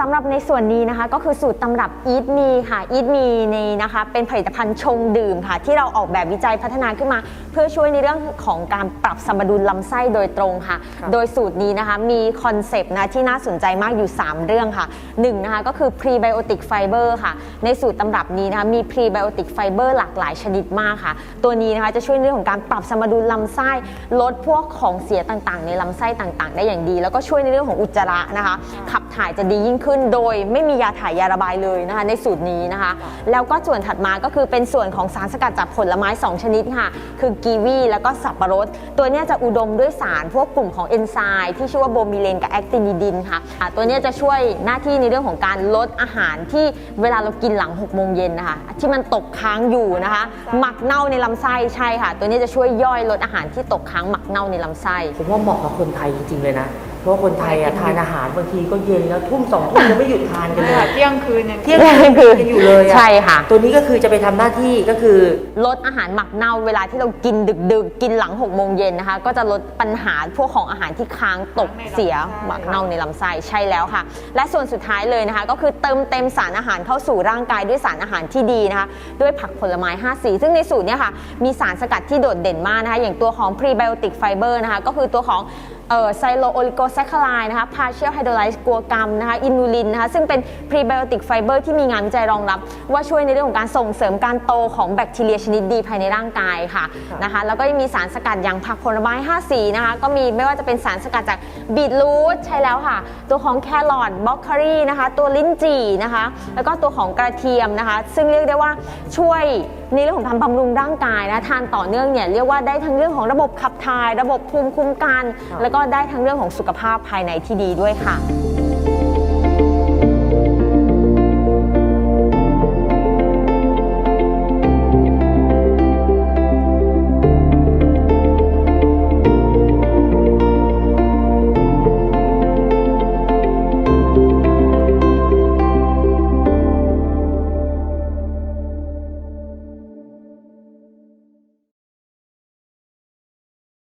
สำหรับในส่วนนี้นะคะก็คือสูตรตำรับ Eat Me ค่ะ Eat Me นี่นะคะเป็นผลิตภัณฑ์ชงดื่มค่ะ ที่เราออกแบบวิจัยพัฒนาขึ้นมา เพื่อช่วยในเรื่องของการปรับสมดุลลำไส้โดยตรงค่ะครับโดยสูตรนี้นะคะมีคอนเซปต์นะที่น่าสนใจมากอยู่ 3 เรื่องค่ะหนึ่งนะคะก็คือ Prebiotic Fiber ค่ะ ในสูตรตำรับนี้นะคะมี Prebiotic Fiber หลากหลายชนิดมากค่ะ ตัวนี้นะคะจะช่วยในเรื่องของการปรับสมดุลลำไส้ ลดพวกของเสียต่างๆ ในลำไส้ต่างๆ ได้อย่างดี แล้วก็ช่วยในเรื่องของอุจจาระนะคะขับถ่ายจะดียิ่งขึ้นโดยไม่มียาถ่ายยาระบายเลยนะคะ ในสูตรนี้นะคะ แล้วก็ส่วนถัดมาก็คือเป็นส่วนของสารสกัดจากผลไม้ 2 ชนิดค่ะ คือกีวีแล้วก็สับปะรด ตัวนี้จะอุดมด้วยสารพวกกลุ่มของเอนไซม์ที่ชื่อว่าโบมิเลนกับแอคตินิดินค่ะ ตัวนี้จะช่วยหน้าที่ในเรื่องของการลดอาหารที่เวลาเรากินหลัง6โมงเย็นนะคะที่มันตกค้างอยู่นะคะ หมักเน่าในลำไส้ใช่ค่ะ ตัวนี้จะช่วยย่อยลดอาหารที่ตกค้างหมักเน่าในลำไส้ผมว่าเหมาะกับคนไทยจริงๆเลยนะ เพราะว่าคนไทยอะทานอาหารบางทีก็เย็นแล้วทุ่มสองทุ่มยังไม่หยุดทานกันเลยเที่ยงคืนยังเที่ยงคืนคือกันอยู่เลยอะใช่ค่ะ ตัวนี้ก็คือจะไปทำหน้าที่ก็คือลดอาหารหมักเน่าเวลาที่เรากินดึก ๆ กินหลัง6โมงเย็นนะคะ ก็จะลดปัญหาพวกของอาหารที่ค้างตกเสียหมักเน่าในลำไส้ใช่แล้วค่ะ และส่วนสุดท้ายเลยนะคะ ก็คือเติมเต็มสารอาหารเข้าสู่ร่างกายด้วยสารอาหารที่ดีนะคะ ด้วยผักผลไม้5สีซึ่งในสูตรเนี่ยค่ะมีสารสกัดที่โดดเด่นมากนะคะ อย่างตัวของ prebiotic fiber นะคะก็คือตัวของ เอ่อไซโลโอลิโกแซคคารายนะคะ partial hydrolyzed กัวกรัมนะคะอินูลินนะคะซึ่งเป็น prebiotic fiber ที่มีงานวิจัยรองรับ ว่าช่วยในเรื่องของการส่งเสริมการโตของแบคทีเรียชนิดดีภายในร่างกายค่ะค่ะนะคะแล้วก็ยังมีสารสกัดอย่างผักผลไม้5สีนะคะก็มีไม่ว่าจะเป็นสารสกัดจากบีทรูทใช่แล้วค่ะ ตัวของแครอทบล็อกเคอรี่นะคะตัวลิ้นจี่นะคะแล้วก็ตัวของกระเทียมนะคะ ซึ่งเรียกได้ว่าช่วยในเรื่องของการบำรุงร่างกายนะทานต่อเนื่องเนี่ยเรียกว่าได้ทั้งเรื่องของระบบขับถ่าย ระบบภูมิคุ้มกันค่ะแล้วก็ได้ทั้งเรื่องของสุขภาพภายในที่ดีด้วยค่ะ